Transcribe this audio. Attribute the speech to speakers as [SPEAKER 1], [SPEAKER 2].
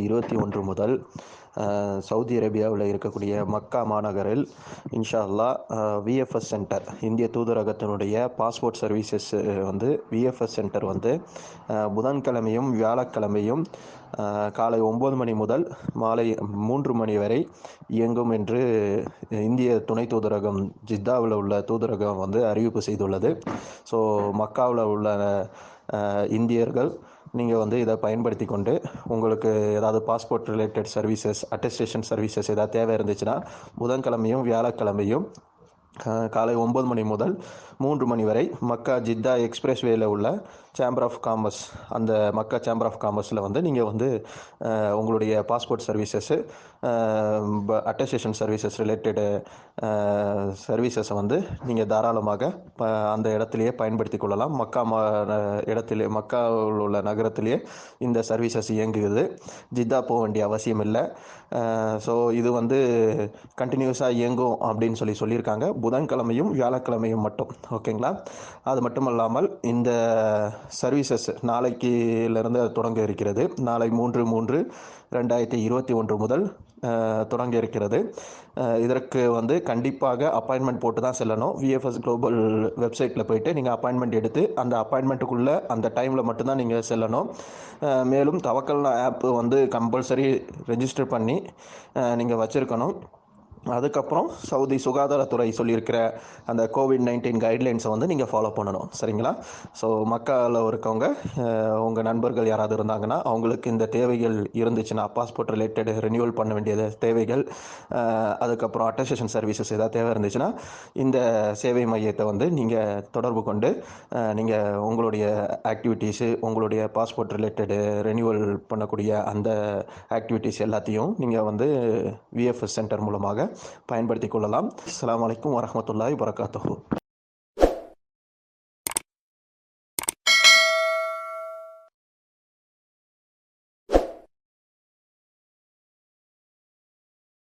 [SPEAKER 1] இருபத்தி ஒன்று முதல் சவுதி அரேபியாவில் இருக்கக்கூடிய மக்கா மாநகரில் இன்ஷா அல்லாஹ் விஎஃப்எஸ் சென்டர் இந்திய தூதரகத்தினுடைய பாஸ்போர்ட் சர்வீசஸ் வந்து விஎஃப்எஸ் சென்டர் வந்து புதன்கிழமையும் வியாழக்கிழமையும் காலை ஒம்பது மணி முதல் மாலை மூன்று மணி வரை இயங்கும் என்று இந்திய துணை தூதரகம் ஜித்தாவில் உள்ள தூதரகம் வந்து அறிவிப்பு செய்துள்ளது. ஸோ மக்காவில் உள்ள இந்தியர்கள் நீங்கள் வந்து இதை பயன்படுத்தி கொண்டு உங்களுக்கு ஏதாவது passport related services attestation services ஏதாவது தேவை இருந்துச்சுன்னா புதன்கிழமையும் வியாழக்கிழமையும் காலை ஒம்பது மணி முதல் மூன்று மணி வரை மக்கா ஜித்தா எக்ஸ்பிரஸ் வேல உள்ள சேம்பர் ஆஃப் காமர்ஸ் அந்த மக்கா சேம்பர் ஆஃப் காமர்ஸில் வந்து நீங்கள் வந்து உங்களுடைய passport services attestation services related சர்வீசஸை வந்து நீங்கள் தாராளமாக ப அந்த இடத்துலையே பயன்படுத்தி கொள்ளலாம். மக்கா மா இடத்திலே மக்காவில் உள்ள நகரத்திலேயே இந்த சர்வீசஸ் இயங்குகிறது. ஜித்தா போக வேண்டிய அவசியம் இல்லை. ஸோ இது வந்து கண்டினியூஸாக இயங்கும் அப்படின்னு சொல்லி சொல்லியிருக்காங்க. புதன்கிழமையும் வியாழக்கிழமையும் மட்டும் ஓகேங்களா? அது மட்டும் இல்லாமல் இந்த சர்வீசஸ் நாளைக்கிலிருந்து அது தொடங்க இருக்கிறது. நாளை மூன்று மூன்று ரெண்டாயிரத்தி இருபத்தி ஒன்று முதல் தொடங்க இருக்கிறது. இதற்கு வந்து கண்டிப்பாக அப்பாயின்மெண்ட் போட்டு தான் செல்லணும். விஎஃப்எஸ் குளோபல் வெப்சைட்டில் போயிட்டு நீங்கள் அப்பாயின்மெண்ட் எடுத்து அந்த அப்பாயின்மெண்ட்டுக்குள்ளே அந்த டைமில் மட்டும்தான் நீங்கள் செல்லணும். மேலும் தவக்கல்னா ஆப் வந்து கம்பல்சரி ரெஜிஸ்டர் பண்ணி நீங்கள் வச்சுருக்கணும். அதுக்கப்புறம் சவுதி சுகாதாரத்துறை சொல்லியிருக்கிற அந்த கோவிட் நைன்டீன் கைட்லைன்ஸை வந்து நீங்கள் ஃபாலோ பண்ணணும். சரிங்களா? ஸோ மக்காவில் இருக்கவங்க உங்கள் நண்பர்கள் யாராவது இருந்தாங்கன்னா அவங்களுக்கு இந்த தேவைகள் இருந்துச்சுன்னா பாஸ்போர்ட் ரிலேட்டட் ரினியூவல் பண்ண வேண்டியது தேவைகள் அதுக்கப்புறம் அட்டஸ்டேஷன் சர்வீசஸ் ஏதாவது தேவை இருந்துச்சுன்னா இந்த சேவை மையத்தை வந்து நீங்கள் தொடர்பு கொண்டு நீங்கள் உங்களுடைய ஆக்டிவிட்டீஸு உங்களுடைய பாஸ்போர்ட் ரிலேட்டடு ரினியூவல் பண்ணக்கூடிய அந்த ஆக்டிவிட்டீஸ் எல்லாத்தையும் நீங்கள் வந்து விஎஃப்எஸ் சென்டர் மூலமாக பயன்படுத்திக் கொள்ளலாம். அஸ்ஸலாமு அலைக்கும் வரஹ்மத்துல்லாஹி